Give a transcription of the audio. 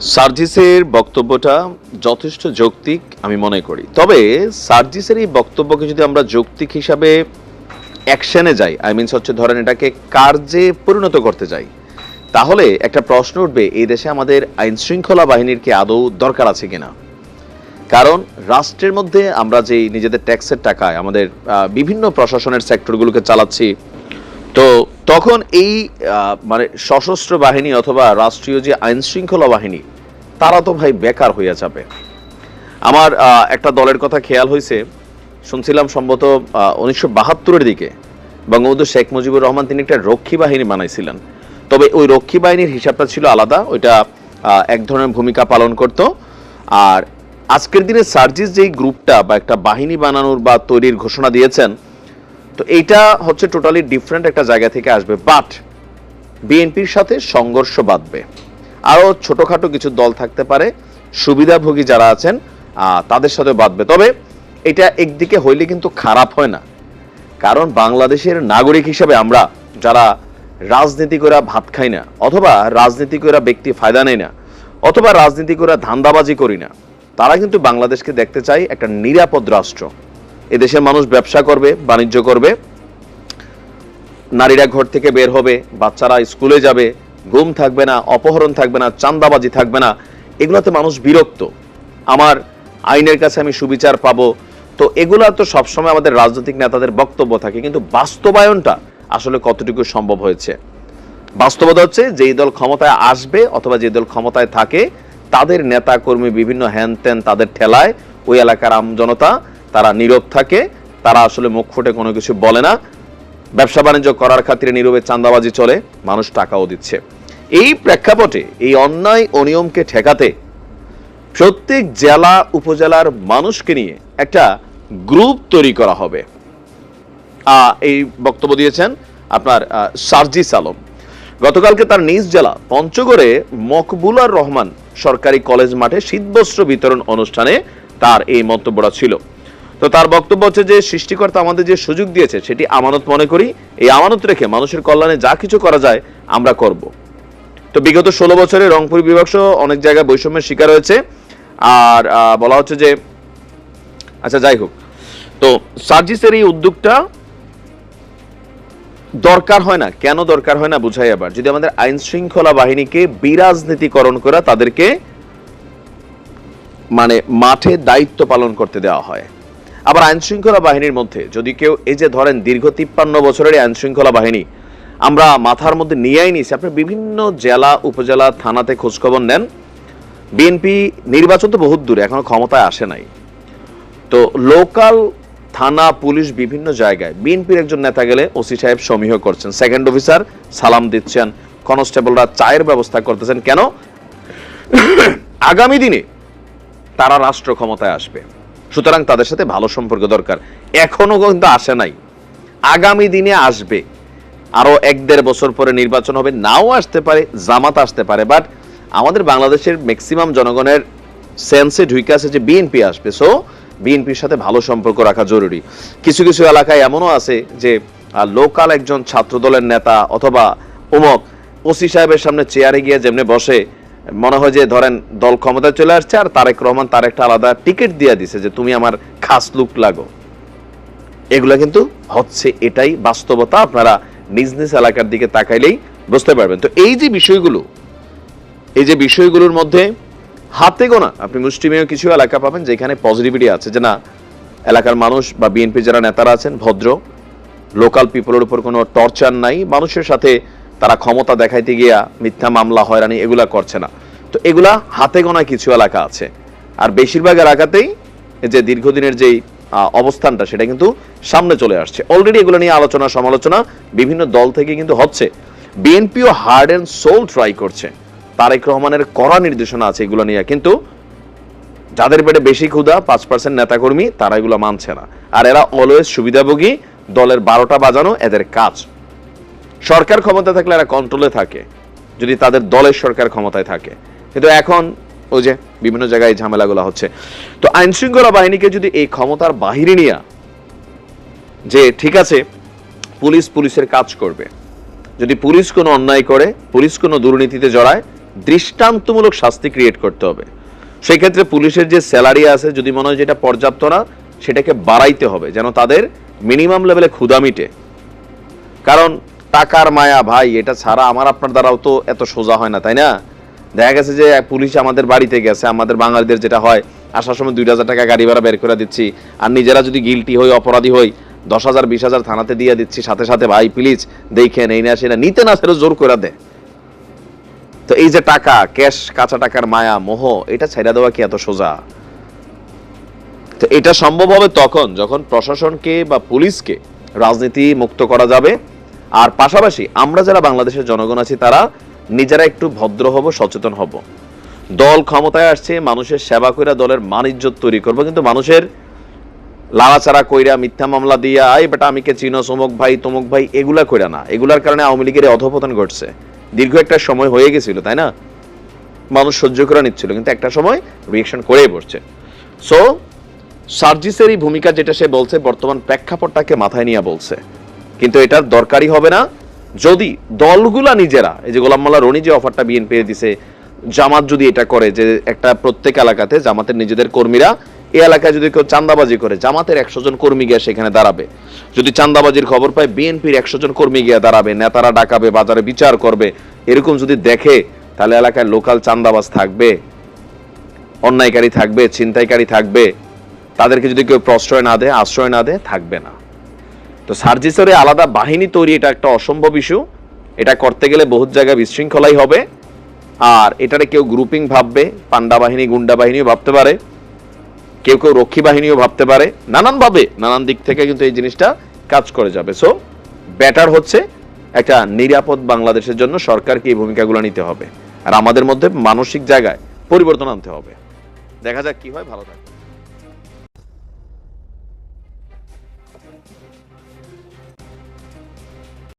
সার্জিসের বক্তব্যটা যথেষ্ট যৌক্তিক, আমি মনে করি। তবে সার্জিসের এই বক্তব্যকে যদি আমরা যৌক্তিক হিসাবে অ্যাকশনে যাই, আই মিনস হচ্ছে ধরেন এটাকে কার্যে পরিণত করতে যাই, তাহলে একটা প্রশ্ন উঠবে, এই দেশে আমাদের আইন শৃঙ্খলা বাহিনীর কি আদৌ দরকার আছে কিনা? কারণ রাষ্ট্রের মধ্যে আমরা যে নিজেদের ট্যাক্সের টাকায় আমাদের বিভিন্ন প্রশাসনের সেক্টরগুলোকে চালাচ্ছি তো তখন এই মানে সশস্ত্র বাহিনী অথবা রাষ্ট্রীয় যে আইন শৃঙ্খলা বাহিনী, তারা তো ভাই বেকার হইয়া যাবে। আমার একটা দলের কথা খেয়াল হয়েছে শুনছিলাম সম্ভবত উনিশশো বাহাত্তরের দিকে বঙ্গবন্ধু শেখ মুজিবুর রহমান তিনি একটা রক্ষী বাহিনী বানাইছিলেন। তবে ওই রক্ষী বাহিনীর হিসাবটা ছিল আলাদা, ওইটা এক ধরনের ভূমিকা পালন করত। আর আজকের দিনে সার্জিস যেই গ্রুপটা বা একটা বাহিনী বানানোর বা তৈরির ঘোষণা দিয়েছেন তো এইটা হচ্ছে টোটালি ডিফারেন্ট একটা জায়গা থেকে আসবে বাট বিএনপির সাথে সংঘর্ষ বাঁধবে। আরও ছোটোখাটো কিছু দল থাকতে পারে, সুবিধাভোগী যারা আছেন তাদের সাথে বাঁধবে। তবে এটা একদিকে হইলে কিন্তু খারাপ হয় না, কারণ বাংলাদেশের নাগরিক হিসেবে আমরা যারা রাজনীতি করে ভাত খাই না, অথবা রাজনীতি করে ব্যক্তি ফায়দা নেয় না, অথবা রাজনীতি করে ধান্দাবাজি করি না, তারা কিন্তু বাংলাদেশকে দেখতে চাই একটা নিরাপদ রাষ্ট্র। এদেশের মানুষ ব্যবসা করবে, বাণিজ্য করবে, নারীরা ঘর থেকে বের হবে, বাচ্চারা স্কুলে যাবে, ঘুম থাকবে না, অপহরণ থাকবে না চান্দাবাজি থাকবে না, এগুলোতে মানুষ বিরক্ত। আমার আইনের কাছে আমি সুবিচার পাবো। তো এগুলা তো সবসময় আমাদের রাজনৈতিক নেতাদের বক্তব্য থাকে, কিন্তু বাস্তবায়নটা আসলে কতটুকু সম্ভব হয়েছে? বাস্তবতা হচ্ছে, যেই দল ক্ষমতায় আসবে অথবা যে দল ক্ষমতায় থাকে, তাদের নেতা কর্মী বিভিন্ন হ্যান ত্যান তাদের ঠেলায়, ওই এলাকার আমজনতা তারা নীরব থাকে, তারা আসলে মুখ ফুটে কোনো কিছু বলে না। ব্যবসা বাণিজ্য করার খাতিরে নীরবে চাঁদাবাজি চলে, মানুষ টাকাও দিচ্ছে। এই প্রেক্ষাপটে, এই অন্যায় অনিয়মকে ঠেকাতে প্রত্যেক জেলা, উপজেলার মানুষকে নিয়ে একটা গ্রুপ তৈরি করা হবে। এই বক্তব্য দিয়েছেন আপনার সার্জিস আলম। গতকালকে তার নিজ জেলা, পঞ্চগড়ে মকবুলার রহমান সরকারি কলেজ মাঠে শীতবস্ত্র বিতরণ অনুষ্ঠানে তার এই মন্তব্যটা ছিল। তো তার বক্তব্য হচ্ছে যে, সৃষ্টিকর্তা আমাদের যে সুযোগ দিয়েছে, সেটি আমানত মনে করি। এই আমানত রেখে মানুষের কল্যাণে যা কিছু করা যায়, আমরা করব। তো বিগত ষোলো বছরে রংপুর বিভাগ সহ অনেক জায়গায় বৈষম্যের শিকার হয়েছে। আর বলা হচ্ছে যে আচ্ছা যাই হোক। তো সার্জিসের এই উদ্যোগটা দরকার হয় না। কেন দরকার হয় না বুঝাই আবার। যদি আমাদের আইন শৃঙ্খলা বাহিনীকে বিরাজনীতিকরণ করে তাদেরকে মানে মাঠে দায়িত্ব পালন করতে দেওয়া হয়। আবার আইন শৃঙ্খলা বাহিনীর মধ্যে, যদি কেউ এই যে ধরেন দীর্ঘ তিপ্পান্ন বছরের এই আইন শৃঙ্খলা বাহিনী, আমরা মাথার মধ্যে নিয়েই নিছি, আপনি বিভিন্ন জেলা, উপজেলা, থানাতে খোঁজখবর নেন। বিএনপি নির্বাচন তো বহুত দূরে, এখনও ক্ষমতায় আসে নাই। তো লোকাল থানা, পুলিশ বিভিন্ন জায়গায় বিএনপির একজন নেতা গেলে ওসি সাহেব সমীহ করছেন। সেকেন্ড অফিসার সালাম দিচ্ছেন। কনস্টেবলরা চায়ের ব্যবস্থা করতেছেন। কেন? আগামী দিনে তারা রাষ্ট্র ক্ষমতায় আসবে। সুতরাং তাদের সাথে ভালো সম্পর্ক দরকার। এখনও কিন্তু আসে নাই। আগামী দিনে আসবে। আরও এক দেড় বছর পরে নির্বাচন হবে, নাও আসতে পারে, জামাত আসতে পারে বাট আমাদের বাংলাদেশের ম্যাক্সিমাম জনগণের সেন্সে ঢুকে আছে যে বিএনপি আসবে। সো বিএনপির সাথে ভালো সম্পর্ক রাখা জরুরি। কিছু কিছু এলাকায় এমনও আছে যে লোকাল একজন ছাত্র দলের নেতা অথবা উমক, ওসি সাহেবের সামনে চেয়ারে গিয়ে যেমনি বসে মনে হয় যে ধরেন দল ক্ষমতায় চলে আসছে আর তারেক রহমান তার একটা আলাদা টিকিট দিয়ে দিছে যে তুমি আমার খাস লুক লাগো। এগুলো কিন্তু হচ্ছে এটাই বাস্তবতা, আপনারা নিজ নিজ এলাকার দিকে তাকাইলেই বুঝতে পারবেন। তো এই যে বিষয়গুলো, এই যে বিষয়গুলোর মধ্যে হাতে গোনা, আপনি মুষ্টিমেয় কিছু এলাকা পাবেন যেখানে পজিটিভিটি আছে যে না, এলাকার মানুষ বা বিএনপি যারা নেতারা আছেন, ভদ্র লোকাল পিপলের উপর কোনো টর্চার নাই, মানুষের সাথে তারা ক্ষমতা দেখাইতে গিয়া মিথ্যা মামলা, হয়রানি এগুলা করছে না। তো এগুলা হাতে গোনা কিছু এলাকা আছে। আর বেশিরভাগ এলাকাতেই যে দীর্ঘদিনের যেই অবস্থানটা সেটা কিন্তু সামনে চলে আসছে। অলরেডি এগুলো নিয়ে আলোচনা, সমালোচনা বিভিন্ন দল থেকে কিন্তু হচ্ছে। বিএনপিও হার্ড অ্যান্ড সোল ট্রাই করছে। তারেক রহমানের কড়া নির্দেশনা আছে এগুলো নিয়ে। কিন্তু যাদের পেটে বেশি ক্ষুধা, পাঁচ পার্সেন্ট নেতাকর্মী, তারা এগুলো মানছে না। আর এরা অলওয়েজ সুবিধাভোগী, দলের বারোটা বাজানো এদের কাজ। সরকার ক্ষমতা থাকলে এরা কন্ট্রোলে থাকে, যদি তাদের দলের সরকার ক্ষমতায় থাকে। কিন্তু এখন ওই যে বিভিন্ন জায়গায় ঝামেলাগুলো হচ্ছে। তো আইন শৃঙ্খলা বাহিনীকে যদি এই ক্ষমতার বাহিরে নিয়ে, যে ঠিক আছে, পুলিশ পুলিশের কাজ করবে, যদি পুলিশ কোনো অন্যায় করে, পুলিশ কোনো দুর্নীতিতে জড়ায়, দৃষ্টান্তমূলক শাস্তি ক্রিয়েট করতে হবে। সেই ক্ষেত্রে পুলিশের যে স্যালারি আছে, যদি মনে হয় যেটা পর্যাপ্ত না, সেটাকে বাড়াইতে হবে, যেন তাদের মিনিমাম লেভেলে ক্ষুদা মিটে। কারণ টাকার মায়া, ভাই, এটা ছাড়া আমার আপনার দ্বারাও তো এত সোজা হয় না, তাই না? দেখা গেছে যে পুলিশ আমাদের বাড়িতে গেছে, আমাদের বাঙালিদের যেটা হয়, আসার সময় দুই হাজার টাকা গাড়ি ভাড়া বের করে দিচ্ছি, আর নিজেরা যদি গিলটি হই, অপরাধী হই, দশ হাজার, বিশ হাজার থানাতে দিয়ে দিচ্ছি, সাথে সাথে, ভাই প্লিজ দেখেন, এই না সেটা নিতে না সেটা জোর করে দেয় তো এই যে টাকা ক্যাশ কাঁচা টাকার মায়া, মোহ, এটা ছেড়ে দেওয়া কি এত সোজা? তো এটা সম্ভব হবে তখন, যখন প্রশাসনকে বা পুলিশকে রাজনীতি মুক্ত করা যাবে আর পাশাপাশি আমরা যারা বাংলাদেশের জনগণ আছি, তারা নিজেরা একটু ভদ্র হব, সচেতন হব। দল ক্ষমতায় আসছে, মানুষের সেবা কইরা দলের মান ইজ্জত তৈরি করব, কিন্তু মানুষের লাড়াচাড়া কইরা, মিথ্যা মামলা দিয়া, আই বেটা, আমি কে চিনো ভাই, তমুক ভাই? এগুলা কইরা না। এগুলার কারণে আওয়ামী লীগের অধপতন ঘটছে। দীর্ঘ একটা সময় হয়ে গেছিল, তাই না? মানুষ সহ্য করে নিচ্ছিল, কিন্তু একটা সময় রিয়েকশন করেই বসছে সো সার্জিসের এই ভূমিকা যেটা সে বলছে, বর্তমান প্রেক্ষাপটটাকে মাথায় নিয়ে বলছে। কিন্তু এটার দরকারই হবে না। যদি দলগুলা নিজেরা, এই যে গোলাম মোল্লা রনি যে অফারটা বিএনপি দিছে, জামাত যদি এটা করে যে একটা প্রত্যেক এলাকাতে জামাতের নিজেদের কর্মীরা, এই এলাকায় যদি কেউ চান্দাবাজি করে, জামাতের একশো জন কর্মী গিয়ে সেখানে দাঁড়াবে। যদি চান্দাবাজির খবর পায় বিএনপির একশো জন কর্মী গিয়ে দাঁড়াবে, নেতারা ডাকাবে, বাজারে বিচার করবে, এরকম যদি দেখে, তাহলে এলাকায় লোকাল চান্দাবাজ থাকবে, অন্যায়কারী থাকবে, ছিনতাইকারী থাকবে, তাদেরকে যদি কেউ প্রশ্রয় না দেয়, আশ্রয় না দেয়, থাকবে না। তো সার্জিসরে আলাদা বাহিনী তৈরি, এটা একটা অসম্ভব ইস্যু এটা করতে গেলে বহুত জায়গায় বিশৃঙ্খলাই হবে। আর এটারে কেউ গ্রুপিং ভাববে, পান্ডা বাহিনী, গুন্ডা বাহিনীও ভাবতে পারে। কেউ কেউ রক্ষী বাহিনীও ভাবতে পারে। নানান ভাবে নানান দিক থেকে কিন্তু এই জিনিসটা কাজ করে যাবে। সো ব্যাটার হচ্ছে একটা নিরাপদ বাংলাদেশের জন্য সরকারকে এই ভূমিকাগুলো নিতে হবে। আর আমাদের মধ্যে মানসিক জায়গায় পরিবর্তন আনতে হবে। দেখা যাক কি হয়, ভালো থাকে